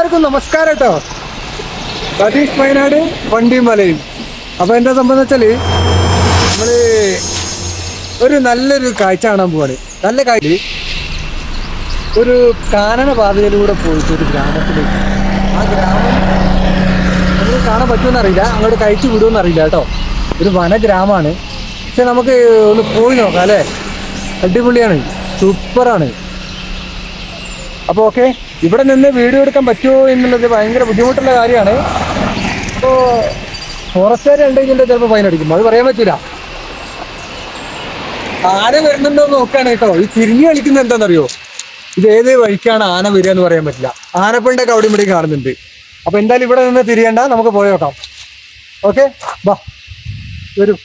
എല്ലാവർക്കും നമസ്കാരം കേട്ടോ സതീഷ് വയനാട് വണ്ടിയും മലയും അപ്പൊ എന്നെ സംബന്ധിച്ചാൽ നമ്മൾ ഒരു നല്ലൊരു കാഴ്ച കാണാൻ പോവാണ്. നല്ല കാഴ്ച. ഒരു കാനന പാതയിലൂടെ പോയിട്ട് ഒരു ഗ്രാമത്തിലേക്ക്. ആ ഗ്രാമം നമുക്ക് കാണാൻ പറ്റുമെന്ന് അറിയില്ല. അങ്ങോട്ട് കഴിച്ചു വിടുമെന്ന് അറിയില്ല കേട്ടോ ഒരു വനഗ്രാമമാണ് പക്ഷെ നമുക്ക് ഒന്ന് പോയി നോക്കാം അല്ലേ? അടിപൊളിയാണ്. സൂപ്പറാണ്. അപ്പോൾ ഓക്കെ ഇവിടെ നിന്ന് വീഡിയോ എടുക്കാൻ പറ്റുമോ എന്നുള്ളത് ഭയങ്കര ബുദ്ധിമുട്ടുള്ള കാര്യമാണ്. അപ്പോൾ ഫോറസ്റ്റുകാർ ഉണ്ടെങ്കിൽ ചിലപ്പോൾ ഫൈൻ അടിക്കും. അത് പറയാൻ പറ്റൂല. ആന വരുന്നുണ്ടോ നോക്കുകയാണ് കേട്ടോ. ഈ തിരിഞ്ഞു കളിക്കുന്നത് എന്താണെന്നറിയോ? ഇത് ഏത് വഴിക്കാണ് ആന വരിക എന്ന് പറയാൻ പറ്റില്ല. ആനപ്പിണ്ടൊക്കെ അവിടെ ഇവിടെ കാണുന്നുണ്ട്. അപ്പൊ എന്തായാലും ഇവിടെ നിന്ന് തിരിയണ്ട നമുക്ക് പോയി നോക്കാം. ഓക്കെ ബാ വരൂ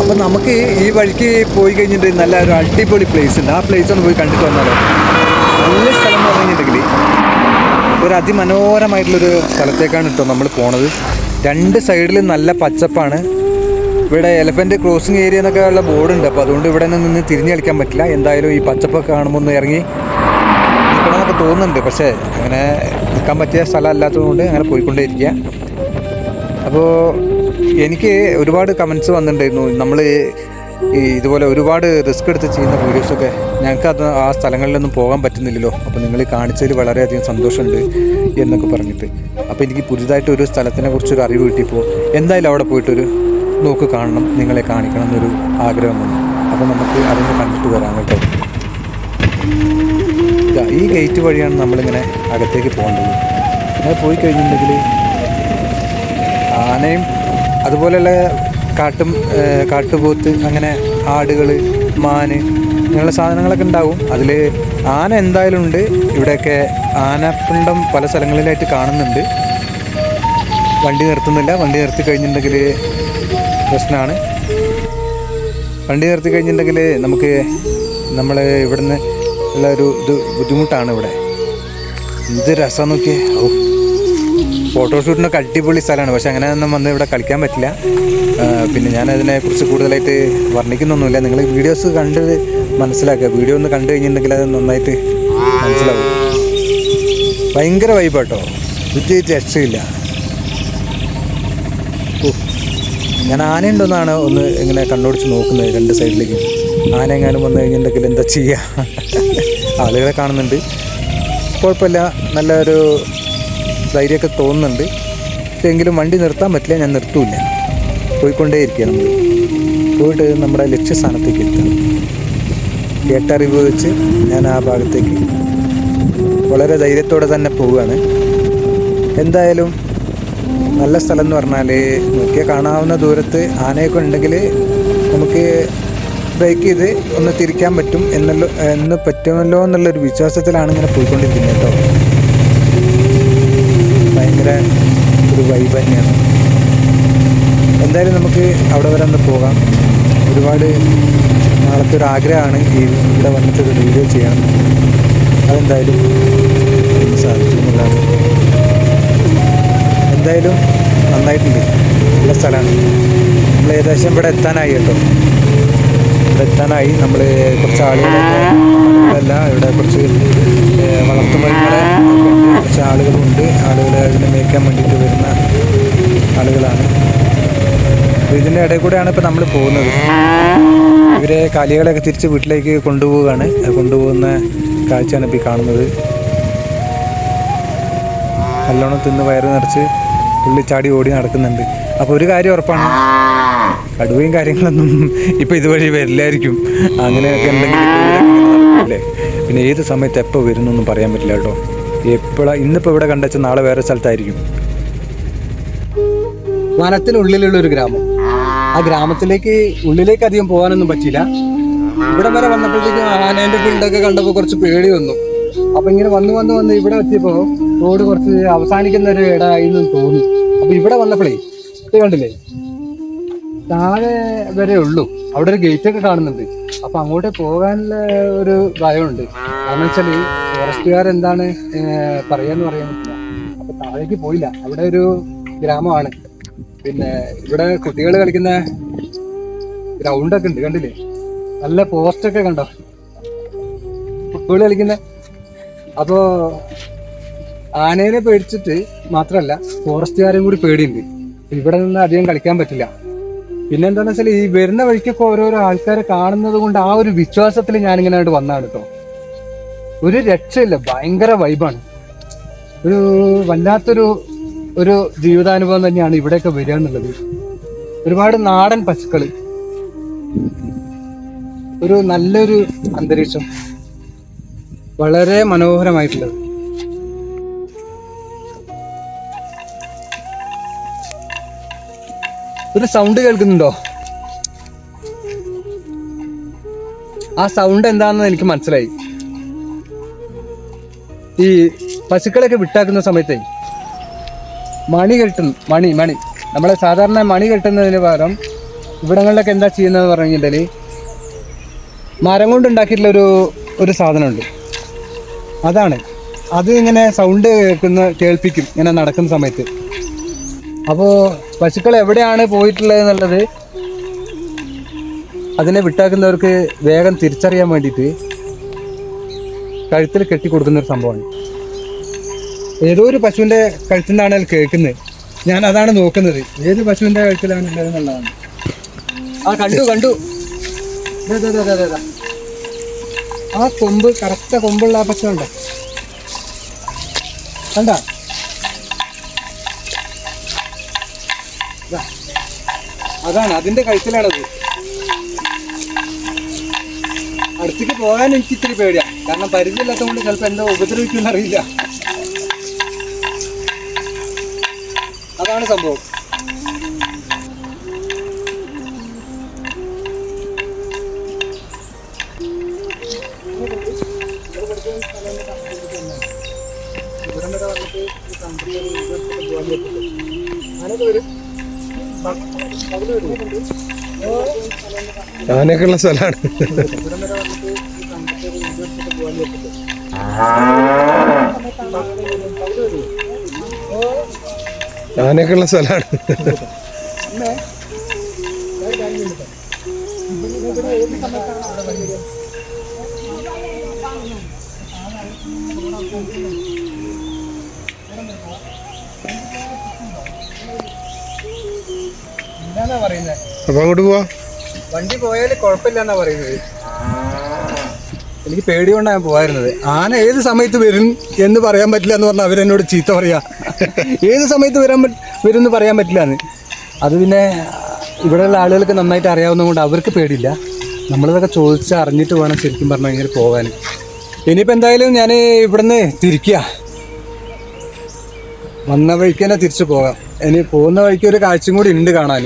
അപ്പൊ നമുക്ക് ഈ വഴിക്ക് പോയി കഴിഞ്ഞിട്ട് നല്ല ഒരു അടിപൊളി പ്ലേസ് ഉണ്ട്. ആ പ്ലേസ് ഒന്ന് പോയി കണ്ടിട്ട് വന്നാലോ? നല്ല സ്ഥലം എന്ന് പറഞ്ഞിട്ടുണ്ടെങ്കിൽ ഒരു അതിമനോഹരമായിട്ടുള്ളൊരു സ്ഥലത്തേക്കാണ് കേട്ടോ നമ്മൾ പോണത്. രണ്ട് സൈഡിലും നല്ല പച്ചപ്പാണ്. ഇവിടെ എലഫന്റ് ക്രോസിംഗ് ഏരിയ എന്നൊക്കെ ഉള്ള ബോർഡ് ഉണ്ട്. അപ്പോൾ അതുകൊണ്ട് ഇവിടെ നിന്ന് തിരിഞ്ഞു കളിക്കാൻ പറ്റില്ല. എന്തായാലും ഈ പച്ചപ്പൊക്കെ കാണുമ്പോൾ ഒന്ന് ഇറങ്ങി നിൽക്കണമെന്നൊക്കെ തോന്നുന്നുണ്ട്. പക്ഷേ അങ്ങനെ നിൽക്കാൻ പറ്റിയ സ്ഥലം അല്ലാത്തതുകൊണ്ട് അങ്ങനെ പോയിക്കൊണ്ടേയിരിക്കുക അപ്പോൾ എനിക്ക് ഒരുപാട് കമൻസ് വന്നിട്ടുണ്ടായിരുന്നു. നമ്മൾ ഈ ഇതുപോലെ ഒരുപാട് റിസ്ക് എടുത്ത് ചെയ്യുന്ന വീഡിയോസൊക്കെ ഞങ്ങൾക്ക് അത് ആ സ്ഥലങ്ങളിലൊന്നും പോകാൻ പറ്റുന്നില്ലല്ലോ. അപ്പോൾ നിങ്ങൾ കാണിച്ചതിൽ വളരെയധികം സന്തോഷമുണ്ട് എന്നൊക്കെ പറഞ്ഞിട്ട്. അപ്പോൾ എനിക്ക് പുതിയതായിട്ട് ഒരു സ്ഥലത്തിനെ കുറിച്ചൊരു അറിവ് കിട്ടിയപ്പോൾ എന്തായാലും അവിടെ പോയിട്ടൊരു നോക്ക് കാണണം നിങ്ങളെ കാണിക്കണം എന്നൊരു ആഗ്രഹം വന്നു അപ്പോൾ നമുക്ക് അതൊന്ന് കണ്ടിട്ട് വരാം കേട്ടോ. ഈ ഗേറ്റ് വഴിയാണ് നമ്മളിങ്ങനെ അകത്തേക്ക് പോകേണ്ടത്. അങ്ങനെ പോയി കഴിഞ്ഞിട്ടുണ്ടെങ്കിൽ ആനയും അതുപോലെയുള്ള കാട്ടും കാട്ടുപോത്ത് അങ്ങനെ ആടുകൾ മാന് ഇങ്ങനെയുള്ള സാധനങ്ങളൊക്കെ ഉണ്ടാവും. അതിൽ ആന എന്തായാലും ഉണ്ട്. ഇവിടെയൊക്കെ ആനപ്പിണ്ടം പല സ്ഥലങ്ങളിലായിട്ട് കാണുന്നുണ്ട്. വണ്ടി നിർത്തുന്നില്ല. വണ്ടി നിർത്തി കഴിഞ്ഞിട്ടുണ്ടെങ്കിൽ പ്രശ്നമാണ് വണ്ടി നിർത്തി കഴിഞ്ഞിട്ടുണ്ടെങ്കിൽ നമുക്ക് നമ്മൾ ഇവിടുന്ന് ഉള്ള ഒരു ഇത് ബുദ്ധിമുട്ടാണ് ഇവിടെ. എന്ത് രസം നോക്കിയേ. ഓ ഫോട്ടോഷൂട്ടിനൊക്കെ അടിപൊളി സ്ഥലമാണ്. പക്ഷെ അങ്ങനെ ഒന്നും വന്ന് ഇവിടെ കളിക്കാൻ പറ്റില്ല. പിന്നെ ഞാൻ അതിനെക്കുറിച്ച് കൂടുതലായിട്ട് വർണിക്കുന്നൊന്നുമില്ല. നിങ്ങൾ വീഡിയോസ് കണ്ട് മനസ്സിലാക്കുക. വീഡിയോ ഒന്ന് കണ്ടു കഴിഞ്ഞിട്ടുണ്ടെങ്കിൽ അത് നന്നായിട്ട് മനസ്സിലാവും. ഭയങ്കര വൈബാട്ടോ ഇത് രക്ഷയില്ല. ഞാൻ ആനയുണ്ടെന്നാണ് ഒന്ന് ഇങ്ങനെ കണ്ണോടിച്ച് നോക്കുന്നത് രണ്ട് സൈഡിലേക്ക്. ആന എങ്ങാനും വന്നു കഴിഞ്ഞിട്ടുണ്ടെങ്കിൽ എന്താ ചെയ്യുക ആളുകളെ കാണുന്നുണ്ട്. കുഴപ്പമില്ല. നല്ലൊരു ധൈര്യമൊക്കെ തോന്നുന്നുണ്ട്. പക്ഷേ എങ്കിലും വണ്ടി നിർത്താൻ പറ്റില്ല ഞാൻ നിർത്തൂല പോയിക്കൊണ്ടേയിരിക്കുക നമ്മൾ പോയിട്ട് നമ്മുടെ ലക്ഷ്യസ്ഥാനത്തേക്ക് എത്തുക. കേട്ടറിവ് വെച്ച് ഞാൻ ആ ഭാഗത്തേക്ക് വളരെ ധൈര്യത്തോടെ തന്നെ പോവുകയാണ്. എന്തായാലും നല്ല സ്ഥലം എന്ന് പറഞ്ഞാൽ നോക്കിയാൽ കാണാവുന്ന ദൂരത്ത് ആനയൊക്കെ ഉണ്ടെങ്കിൽ നമുക്ക് ബ്രേക്ക് ചെയ്ത് ഒന്ന് തിരിക്കാൻ പറ്റും എന്നല്ലോ എന്ന് പറ്റുമല്ലോ എന്നുള്ളൊരു വിശ്വാസത്തിലാണ് ഇങ്ങനെ പോയിക്കൊണ്ടിരിക്കുന്നത് കേട്ടോ. ഭയങ്കര ഒരു വൈബ് തന്നെയാണ്. എന്തായാലും നമുക്ക് അവിടെ വരെ ഒന്ന് പോകാം. ഒരുപാട് നാളത്തെ ഒരു ആഗ്രഹമാണ് ഈ ഇവിടെ വന്നിട്ട് ഒരു വീഡിയോ ചെയ്യണം അതെന്തായാലും സാധിച്ചു എന്തായാലും നന്നായിട്ടുണ്ട്. നല്ല സ്ഥലമാണ്. നമ്മൾ ഏകദേശം ഇവിടെ എത്താനായി കേട്ടോ. ഇവിടെ എത്താനായി. നമ്മൾ കുറച്ച് ആളുകളല്ല ഇവിടെ കുറച്ച് വളർത്തുമൃഗങ്ങളെ. കുറച്ച് ആളുകളുണ്ട്. ആളുകളെ അതിനെ മേയ്ക്കാൻ വേണ്ടിയിട്ട് വരുന്ന ആളുകളാണ്. അപ്പോൾ ഇതിന്റെ ഇടയിൽ കൂടെയാണ് ഇപ്പോൾ നമ്മൾ പോകുന്നത്. ഇവരെ കാലികളെയൊക്കെ തിരിച്ച് വീട്ടിലേക്ക് കൊണ്ടുപോവുകയാണ്. കൊണ്ടുപോകുന്ന കാഴ്ചയാണ് ഇപ്പോൾ കാണുന്നത്. നല്ലോണം തിന്ന് വയറ് നിറച്ച് പുള്ളി ചാടി ഓടി നടക്കുന്നുണ്ട്. അപ്പോൾ ഒരു കാര്യം ഉറപ്പാണ്. കടുവയും കാര്യങ്ങളൊന്നും ഇപ്പോൾ ഇതുവഴി വരില്ലായിരിക്കും. അങ്ങനെയൊക്കെ ഉണ്ടെങ്കിൽ നടക്കില്ലേ പിന്നെ ഏത് സമയത്ത് എപ്പോൾ വരുന്നൊന്നും പറയാൻ പറ്റില്ല കേട്ടോ. എപ്പോഴാണ് ഇന്നിപ്പോൾ ഇവിടെ കണ്ടുവച്ചാൽ നാളെ വേറെ സ്ഥലത്തായിരിക്കും. വനത്തിനുള്ളിലുള്ള ഒരു ഗ്രാമം. ആ ഗ്രാമത്തിലേക്ക് ഉള്ളിലേക്ക് അധികം പോകാനൊന്നും പറ്റിയില്ല. ഇവിടെ വരെ വന്നപ്പോഴത്തേക്കും ആനേന്റെ പിണ്ടൊക്കെ കണ്ടപ്പോൾ കുറച്ച് പേടി വന്നു. അപ്പൊ ഇങ്ങനെ വന്ന് വന്ന് വന്ന് ഇവിടെ എത്തിയപ്പോ റോഡ് കുറച്ച് അവസാനിക്കുന്ന ഒരു എന്ന് തോന്നി. അപ്പൊ ഇവിടെ വന്നപ്പോഴേ കണ്ടില്ലേ? താഴെ വരെ ഉള്ളൂ. അവിടെ ഒരു ഗേറ്റ് ഒക്കെ കാണുന്നുണ്ട്. അപ്പൊ അങ്ങോട്ട് പോകാനുള്ള ഒരു ഭയമുണ്ട്. കാരണം വെച്ചാൽ ഏർ പറയാന്ന് പറയാൻ പറ്റില്ല. അപ്പൊ താഴേക്ക് പോയില്ല. അവിടെ ഒരു ഗ്രാമമാണ്. പിന്നെ ഇവിടെ കുട്ടികൾ കളിക്കുന്ന ഗ്രൗണ്ട് ഒക്കെ ഉണ്ട് കണ്ടില്ലേ? നല്ല പോസ്റ്റ് ഒക്കെ കണ്ടോ? ഫുട്ബോൾ കളിക്കുന്ന. അപ്പോ ആനേനെ പേടിച്ചിട്ട് മാത്രല്ല ഫോറസ്റ്റുകാരെയും കൂടി പേടിയുണ്ട്. ഇവിടെ നിന്ന് അധികം കളിക്കാൻ പറ്റില്ല. പിന്നെ എന്താന്ന് വെച്ചാൽ ഈ വരുന്ന വഴിക്കൊക്കെ ഓരോരോ ആൾക്കാരെ കാണുന്നത് കൊണ്ട് ആ ഒരു വിശ്വാസത്തിൽ ഞാൻ ഇങ്ങനെ ആയിട്ട് വന്നാണ് കേട്ടോ ഒരു രക്ഷയില്ല ഭയങ്കര വൈബാണ്. ഒരു വല്ലാത്തൊരു ഒരു ജീവിതാനുഭവം തന്നെയാണ് ഇവിടെയൊക്കെ വരിക എന്നുള്ളത്. ഒരുപാട് നാടൻ പശുക്കൾ. ഒരു നല്ലൊരു അന്തരീക്ഷം. വളരെ മനോഹരമായിട്ടുള്ളത്. ഒരു സൗണ്ട് കേൾക്കുന്നുണ്ടോ? ആ സൗണ്ട് എന്താണെന്ന് എനിക്ക് മനസ്സിലായി. ഈ പശുക്കളൊക്കെ വിട്ടാക്കുന്ന സമയത്ത് മണി കെട്ടുന്നു മണി മണി. നമ്മളെ സാധാരണ മണി കെട്ടുന്നതിന് പകരം ഇവിടങ്ങളിലൊക്കെ എന്താ ചെയ്യുന്നതെന്ന് പറഞ്ഞു കഴിഞ്ഞാൽ മരം കൊണ്ട് ഉണ്ടാക്കിയിട്ടുള്ള ഒരു ഒരു സാധനമുണ്ട്. അതാണ്. അത് ഇങ്ങനെ സൗണ്ട് കേൾക്കുന്ന കേൾപ്പിക്കും ഇങ്ങനെ നടക്കുന്ന സമയത്ത്. അപ്പോൾ പശുക്കൾ എവിടെയാണ് പോയിട്ടുള്ളത് എന്നുള്ളത് അതിനെ വിട്ടാക്കുന്നവർക്ക് വേഗം തിരിച്ചറിയാൻ വേണ്ടിയിട്ട് കഴുത്തിൽ കെട്ടി കൊടുക്കുന്ന ഒരു സംഭവമാണ്. ഏതോ ഒരു പശുവിന്റെ കഴുത്തിൽ നിന്നാണ് അത് കേൾക്കുന്നത്. ഞാൻ അതാണ് നോക്കുന്നത്. ഏത് പശുവിന്റെ കഴുത്തിലാണ് ഉള്ളത് എന്നുള്ളതാണ്. ആ കണ്ടു കണ്ടു. ആ കൊമ്പ് കറക്റ്റ് കൊമ്പുള്ള ആ പശു കണ്ട? അതാണ് അതിന്റെ കഴുത്തിലാണത്. അടുത്തേക്ക് പോകാൻ എനിക്ക് ഇത്തിരി പേടിയാ. കാരണം പരിചയമില്ലാത്തതുകൊണ്ട് ചിലപ്പോൾ എന്തോ ഉപദ്രവിക്കുമെന്നറിയില്ല അതാണ് സംഭവം. ആനയൊക്കെ സ്ഥലമാണ്. ആനയൊക്കെ സ്ഥലമാണ്. അപ്പൊ അങ്ങോട്ട് പോവാ. വണ്ടി പോയാൽ കുഴപ്പമില്ലെന്നാ പറയുന്നത്. എനിക്ക് പേടി കൊണ്ടാണ് ഞാൻ പോകാറുന്നത് ആന ഏത് സമയത്ത് വരും എന്ന് പറയാൻ പറ്റില്ല എന്ന് പറഞ്ഞാൽ അവരെന്നോട് ചീത്ത പറയാ. ഏത് സമയത്ത് വരാൻ വരും എന്ന് പറയാൻ പറ്റില്ല എന്ന് അത് പിന്നെ ഇവിടെയുള്ള ആളുകൾക്ക് നന്നായിട്ട് അറിയാവുന്നതുകൊണ്ട് അവർക്ക് പേടിയില്ല. നമ്മളിതൊക്കെ ചോദിച്ച് അറിഞ്ഞിട്ട് വേണം ശരിക്കും പറഞ്ഞാൽ ഇങ്ങനെ പോകാൻ ഇനിയിപ്പോൾ എന്തായാലും ഞാൻ ഇവിടുന്ന് തിരിക്കുക വന്ന വഴിക്ക് തന്നെ തിരിച്ചു പോകാം. ഇനി പോകുന്ന വഴിക്ക് ഒരു കാഴ്ചയും കൂടി ഉണ്ട് കാണാൻ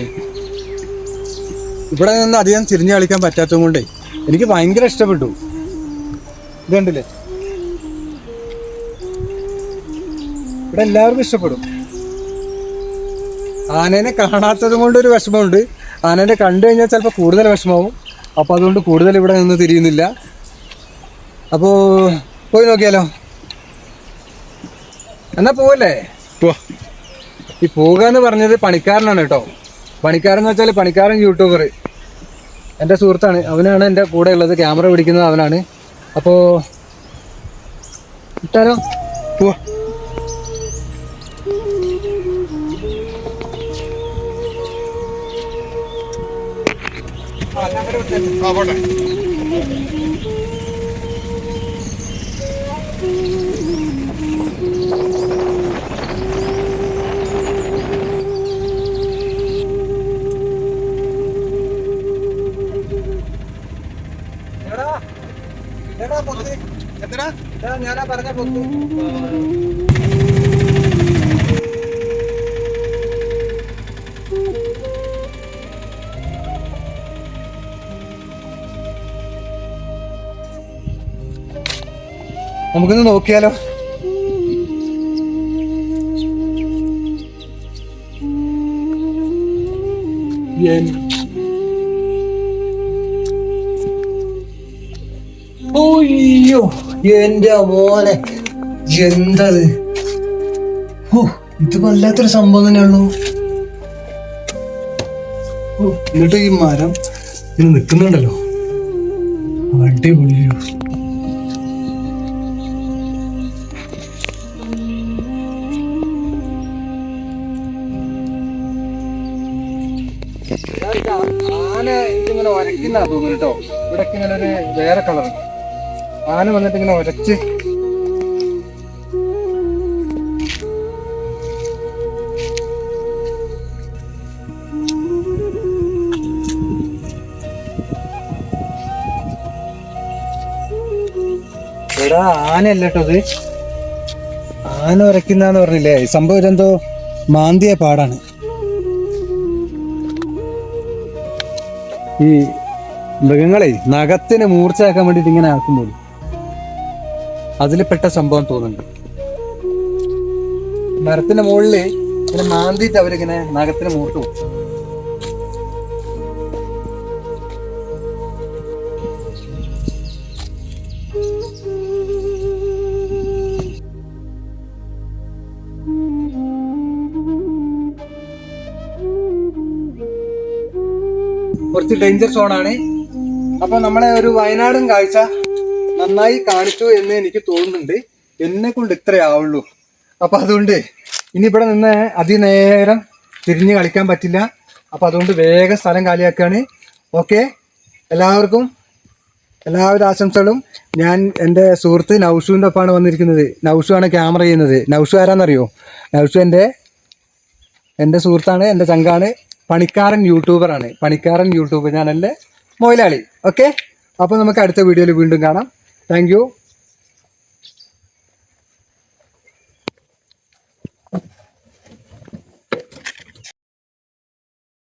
ഇവിടെ നിന്ന് അധികം തിരിഞ്ഞു കളിക്കാൻ പറ്റാത്തത് കൊണ്ടേ എനിക്ക് ഭയങ്കര ഇഷ്ടപ്പെട്ടു. ഇത് കണ്ടില്ലേ ഇവിടെ എല്ലാവർക്കും ഇഷ്ടപ്പെടും. ആനേനെ കാണാത്തത് കൊണ്ട് ഒരു വിഷമമുണ്ട്. ആനേനെ കണ്ടു കഴിഞ്ഞാൽ ചിലപ്പോൾ കൂടുതൽ വിഷമാവും അപ്പോൾ അതുകൊണ്ട് കൂടുതൽ ഇവിടെ നിന്ന് തിരിയുന്നില്ല. അപ്പോൾ പോയി നോക്കിയാലോ? എന്നാ പോവല്ലേ? പോ. ഈ പോവുക എന്ന് പറഞ്ഞത് പണിക്കാരനാണ് കേട്ടോ. പണിക്കാരൻ എന്ന് വെച്ചാൽ പണിക്കാരൻ യൂട്യൂബർ. എന്റെ സുഹൃത്താണ്. അവനാണ് എന്റെ കൂടെ ഉള്ളത്. ക്യാമറ പിടിക്കുന്നത് അവനാണ്. അപ്പോ ഇട്ടാലോ? പോവാ പറഞ്ഞ നമുക്കൊന്ന് നോക്കിയാലോ? എൻ- ഒയ്യോ എന്റെ മോനെ. എന്തത്? ഓ ഇത് വല്ലാത്തൊരു സംഭവം തന്നെയുള്ളൂ എന്നിട്ട് ഈ മരം ഇന്ന് നിൽക്കുന്നുണ്ടല്ലോ. അടിപൊളിയോ. ആന ഇതിങ്ങനെ ഒരയ്ക്കുന്ന തോന്നുന്നു കേട്ടോ. ഇവിടെ ഇങ്ങനെ ഒരു വേറെ കളർ ആന വന്നിട്ട് ഇങ്ങനെ ഒരച്ച് ആനല്ലോ ഇത്? ആന ഉരയ്ക്കുന്നാന്ന് പറഞ്ഞില്ലേ? സംഭവം ഇതെന്തോ മാന്തിയ പാടാണ്. ഈ മൃഗങ്ങളെ നഖത്തിന് മൂർച്ചയാക്കാൻ വേണ്ടിട്ട് ഇങ്ങനെ ആക്കുമ്പോൾ അതിൽ പെട്ട സംഭവം തോന്നുന്നുണ്ട്. മരത്തിന്റെ മുകളിൽ ഇങ്ങനെ മാന്തിയിട്ട് അവരിങ്ങനെ നഗത്തിന് മൂട്ട് കൊടുക്കും കുറച്ച് ഡേഞ്ചർ സോണാണ് അപ്പൊ നമ്മളെ ഒരു വയനാടൻ കാഴ്ച നന്നായി കാണിച്ചു എന്ന് എനിക്ക് തോന്നുന്നുണ്ട്. എന്നെ കൊണ്ട് ഇത്രേ ആവുള്ളൂ. അപ്പൊ അതുകൊണ്ട് ഇനി ഇവിടെ നിന്ന് അതിനേരം തിരിഞ്ഞ് കളിക്കാൻ പറ്റില്ല. അപ്പൊ അതുകൊണ്ട് വേഗം സ്ഥലം കാലിയാക്കുകയാണ് ഓക്കെ? എല്ലാവർക്കും എല്ലാവിധ ആശംസകളും. ഞാൻ എന്റെ സുഹൃത്ത് നൗഷുവിന്റെ ഒപ്പമാണ് വന്നിരിക്കുന്നത്. നൗഷു ആണ് ക്യാമറ ചെയ്യുന്നത്. നൗഷു ആരാന്നറിയോ? നൗഷു എന്റെ എന്റെ സുഹൃത്താണ് എന്റെ ചങ്കാണ്. പണിക്കാരൻ യൂട്യൂബറാണ്. പണിക്കാരൻ യൂട്യൂബ് ചാനലിലെ മൊയിലാളി. ഓക്കെ? അപ്പോൾ നമുക്ക് അടുത്ത വീഡിയോയിൽ വീണ്ടും കാണാം. താങ്ക്